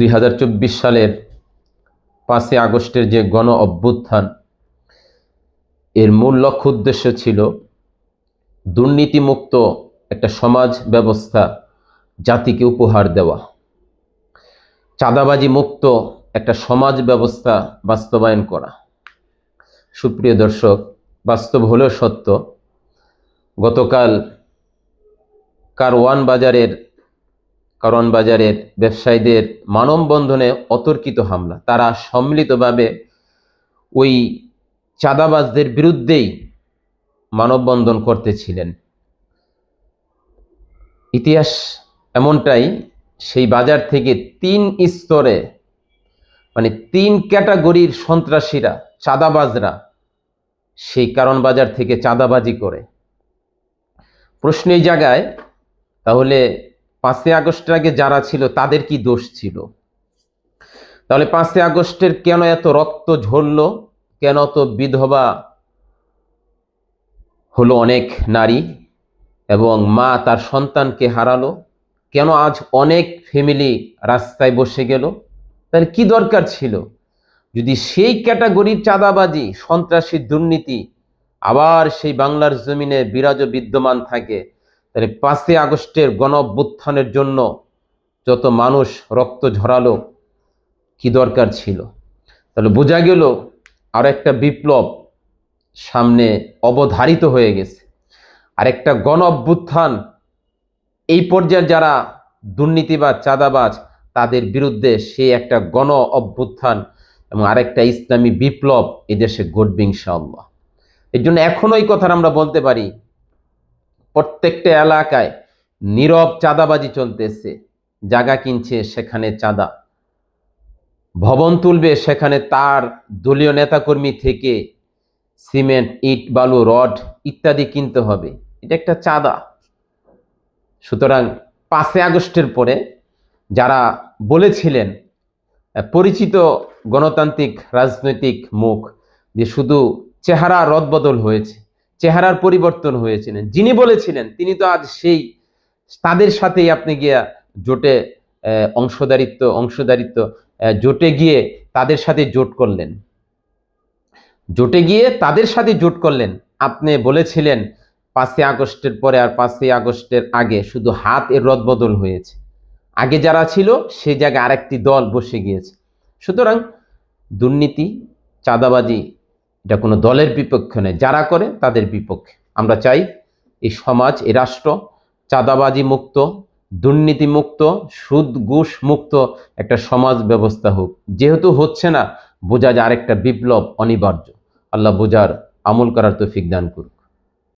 দুই হাজার চব্বিশ সালের পাঁচই আগস্টের যে গণ অভ্যুত্থান, এর মূল লক্ষ্য উদ্দেশ্য ছিল দুর্নীতিমুক্ত একটা সমাজ ব্যবস্থা, জাতিকে উপহার দেওয়া। চাঁদাবাজি মুক্ত একটা সমাজ ব্যবস্থা বাস্তবায়ন করা। সুপ্রিয় দর্শক, বাস্তব হলেও সত্য, গতকাল কারওয়ান বাজারের কারওয়ান বাজারের ব্যবসায়ীদের মানববন্ধনে অতর্কিত হামলা। তারা সম্মিলিতভাবে ওই চাঁদাবাজদের বিরুদ্ধেই মানববন্ধন করতেছিলেন ইতিহাস এমনটাই, সেই বাজার থেকে তিন স্তরে মানে তিন ক্যাটাগরির সন্ত্রাসীরা, চাঁদাবাজরা, সেই কারণ বাজার থেকে চাঁদাবাজি করে। প্রশ্ন এই জায়গায় তাহলে পাঁচই আগস্টের আগে যারা ছিল, তাদের কি দোষ ছিল? তাহলে পাঁচই আগস্টের কেন এত রক্ত ঝরলো? কেন তো বিধবা হলো অনেক নারী এবং মা তার সন্তানকে হারালো? কেন আজ অনেক ফ্যামিলি রাস্তায় বসে গেল? তাহলে কি দরকার ছিল? যদি সেই ক্যাটাগরির চাঁদাবাজি, সন্ত্রাসী দুর্নীতি আবার সেই বাংলার জমিনে বিরাজ বিদ্যমান থাকে তাহলে পাঁচই আগস্টের গণ অভ্যুত্থানের জন্য যত মানুষ রক্ত ঝরালো, কি দরকার ছিল? তাহলে বোঝা গেল আর একটা বিপ্লব সামনে অবধারিত হয়ে গেছে। আর একটা গণ অভ্যুত্থান এই পর্যায়ে যারা দুর্নীতিবাজ, চাঁদাবাজ, তাদের বিরুদ্ধে সে একটা গণ অভ্যুত্থান এবং আরেকটা ইসলামী বিপ্লব এদেশে ঘটবে ইনশাআল্লাহ। এর জন্য এখনও এই আমরা বলতে পারি প্রত্যেকটা এলাকায় নীরব চাঁদাবাজি চলতেছে। জায়গা কিনছে সেখানে চাঁদা। ভবন তুলবে সেখানে তার দলীয় নেতাকর্মী থেকে সিমেন্ট, ইট, বালু, রড ইত্যাদি কিনতে হবে। এটা একটা চাঁদা। সুতরাং পাঁচই আগস্টের পরে যারা বলেছিলেন, পরিচিত গণতান্ত্রিক, রাজনৈতিক মুখ, যে শুধু চেহারা রদবদল হয়েছে চেহারার পরিবর্তন হয়েছিলেন। যিনি বলেছিলেন, তিনি তো আজ সেই, তাদের সাথেই আপনি গিয়া জোটে অংশদারিত্ব অংশদারিত্ব জোটে গিয়ে তাদের সাথে জোট করলেন। জোটে গিয়ে তাদের সাথে জোট করলেন। আপনি বলেছিলেন, পাঁচই আগস্টের পরে আর পাঁচই আগস্টের আগে শুধু হাত এর রদবদল হয়েছে। আগে যারা ছিল সেই জায়গায় আরেকটি দল বসে গিয়েছে। সুতরাং দুর্নীতি, চাঁদাবাজি এটা কোনো দলের বিপক্ষে নয়, যারা করে তাদের বিপক্ষে। আমরা চাই এই সমাজ, এই রাষ্ট্র চাঁদাবাজি মুক্ত, দুর্নীতি মুক্ত, সুদ, ঘুষ মুক্ত একটা সমাজ ব্যবস্থা হোক। যেহেতু হচ্ছে না, বোঝা যায় আরেকটা বিপ্লব অনিবার্য। আল্লাহ বোঝার আমল করার তৌফিক দান করুক।